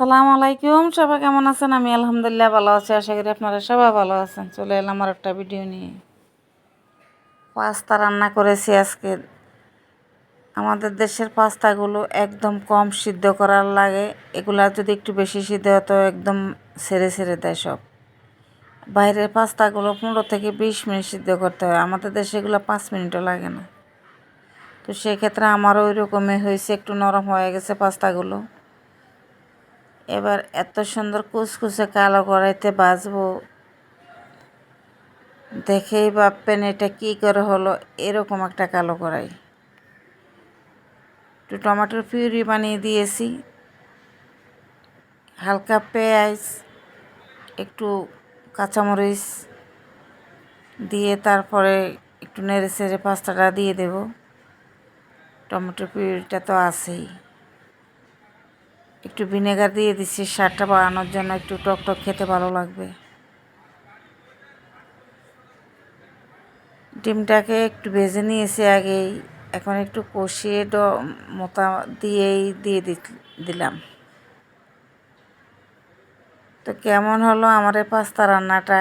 সালাম আলাইকুম। সবাই কেমন আছেন? আমি আলহামদুলিল্লাহ ভালো আছি। আশা করি আপনারা সবাই ভালো আছেন। চলে এলাম আমার একটা ভিডিও নিয়ে। পাস্তা রান্না করেছি আজকে। আমাদের দেশের পাস্তাগুলো একদম কম সিদ্ধ করার লাগে। এগুলা যদি একটু বেশি সিদ্ধ হতো একদম ছেড়ে ছেড়ে দেয় সব। বাইরের পাস্তাগুলো পনেরো থেকে বিশ মিনিট সিদ্ধ করতে হয়। আমাদের দেশে এগুলো পাঁচ মিনিটও লাগে না। তো সেক্ষেত্রে আমারও ওই রকমই হয়েছে। একটু নরম হয়ে গেছে পাস্তাগুলো। এবার এত সুন্দর কুচকুচে কালো কড়াইতে বাজবো। দেখেই ভাববেন এটা কী করে হলো, এরকম একটা কালো কড়াই একটু টমেটোর পিউরি বানিয়ে দিয়েছি। হালকা পেঁয়াজ, একটু কাঁচামরিচ দিয়ে তারপরে একটু নেড়ে চেড়ে পাস্তাটা দিয়ে দেব। টমেটো পিউরিটা তো আছেই। একটু ভিনেগার দিয়ে দিচ্ছি, স্বাদটা বাড়ানোর জন্য একটু টক টক খেতে ভালো লাগবে। ডিমটাকে একটু ভেজে নিয়েছি আগেই, এখন একটু কষিয়ে ড মোতা দিয়েই দিয়ে দিলাম। তো কেমন হলো আমার এই পাস্তা রান্নাটা?